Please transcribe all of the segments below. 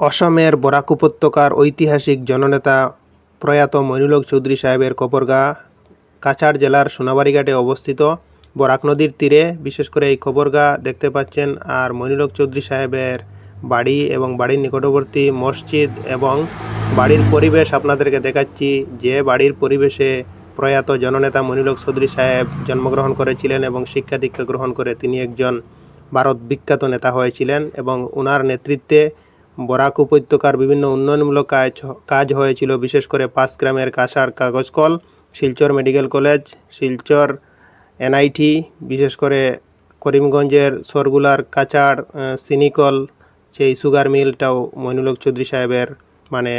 অসমের বরাক উপত্যকার ঐতিহাসিক জননেতা প্রয়াত মইনুলক চৌধুরী সাহেবের কবরগা কাছাড় জেলার সোনাবাড়িঘাটে অবস্থিত বরাক নদীর তীরে বিশেষ করে এই কবরগা দেখতে পাচ্ছেন আর মইনুলক চৌধুরী সাহেবের বাড়ি এবং বাড়ির নিকটবর্তী মসজিদ এবং বাড়ির পরিবেশ আপনাদেরকে দেখাচ্ছি। যে বাড়ির পরিবেশে প্রয়াত জননেতা মনিলক চৌধুরী সাহেব জন্মগ্রহণ করেছিলেন এবং শিক্ষা দীক্ষা গ্রহণ করে তিনি একজন ভারত বিখ্যাত নেতা হয়েছিলেন এবং ওনার নেতৃত্বে বরাক উপত্যকার বিভিন্ন উন্নয়নমূলক কাজ কাজ হয়েছিল, বিশেষ করে পাঁচ গ্রামের কাঁসার কাগজ call Silchar medical college, Silchar NIT, বিশেষ করে করিমগঞ্জের সরগুলার কাচার সিনিকল সেই সুগার মিলটাও মইনুলক চৌধুরী সাহেবের মানে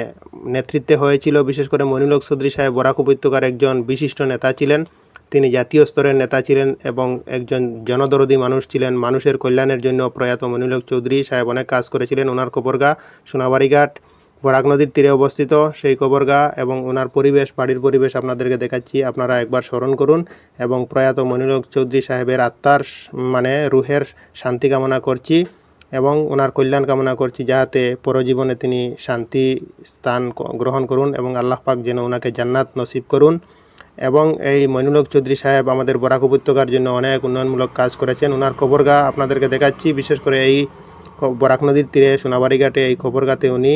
নেতৃত্বে হয়েছিল। বিশেষ করে মইনুলক চৌধুরী সাহেব বরাক উপত্যকার একজন বিশিষ্ট নেতা ছিলেন। তিনি জাতীয় স্তরের নেতা ছিলেন এবং একজন জনদরদী মানুষ ছিলেন। মানুষের কল্যাণের জন্য প্রয়াত মনিলক চৌধুরী সাহেব অনেক কাজ করেছিলেন। ওনার কবরগা সোনাবাড়িঘাট, বরাক নদীর তীরে অবস্থিত। সেই কবরগা এবং ওনার পরিবেশ, বাড়ির পরিবেশ আপনাদেরকে দেখাচ্ছি। আপনারা একবার স্মরণ করুন এবং প্রয়াত মনিরক চৌধুরী সাহেবের আত্মার মানে রুহের শান্তি কামনা করছি এবং ওনার কল্যাণ কামনা করছি যাহাতে পরজীবনে তিনি শান্তি স্থান গ্রহণ করুন এবং আল্লাহ পাক যেন ওনাকে জান্নাত নসিব করুন। এবং এই মইনুলক চৌধুরী সাহেব আমাদের বরাক উপত্যকার জন্য অনেক উন্নয়নমূলক কাজ করেছেন। ওনার কবরগা আপনাদেরকে দেখাচ্ছি। বিশেষ করে এই বরাক নদীর তীরে সোনাবাড়ি ঘাটে এই কবরগাতে উনি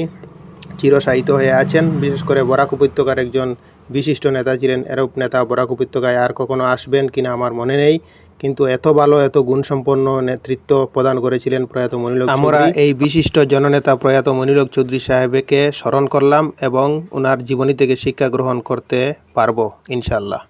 চিরসাহিত হয়ে আছেন। বিশেষ করে বরাক উপত্যকার একজন বিশিষ্ট নেতা ছিলেন, এরূপ নেতা বরাক উপত্যকায় আর কখনো আসবেন কিনা আমার মনে নেই। কিন্তু এত ভালো, এত গুণসম্পন্ন নেতৃত্ব প্রদান করেছিলেন প্রয়াত মনিলক আমরা এই বিশিষ্ট জননেতা প্রয়াত মনিলক চৌধুরী সাহেবকে স্মরণ করলাম এবং ওনার জীবনী থেকে শিক্ষা গ্রহণ করতে পারব ইনশাল্লাহ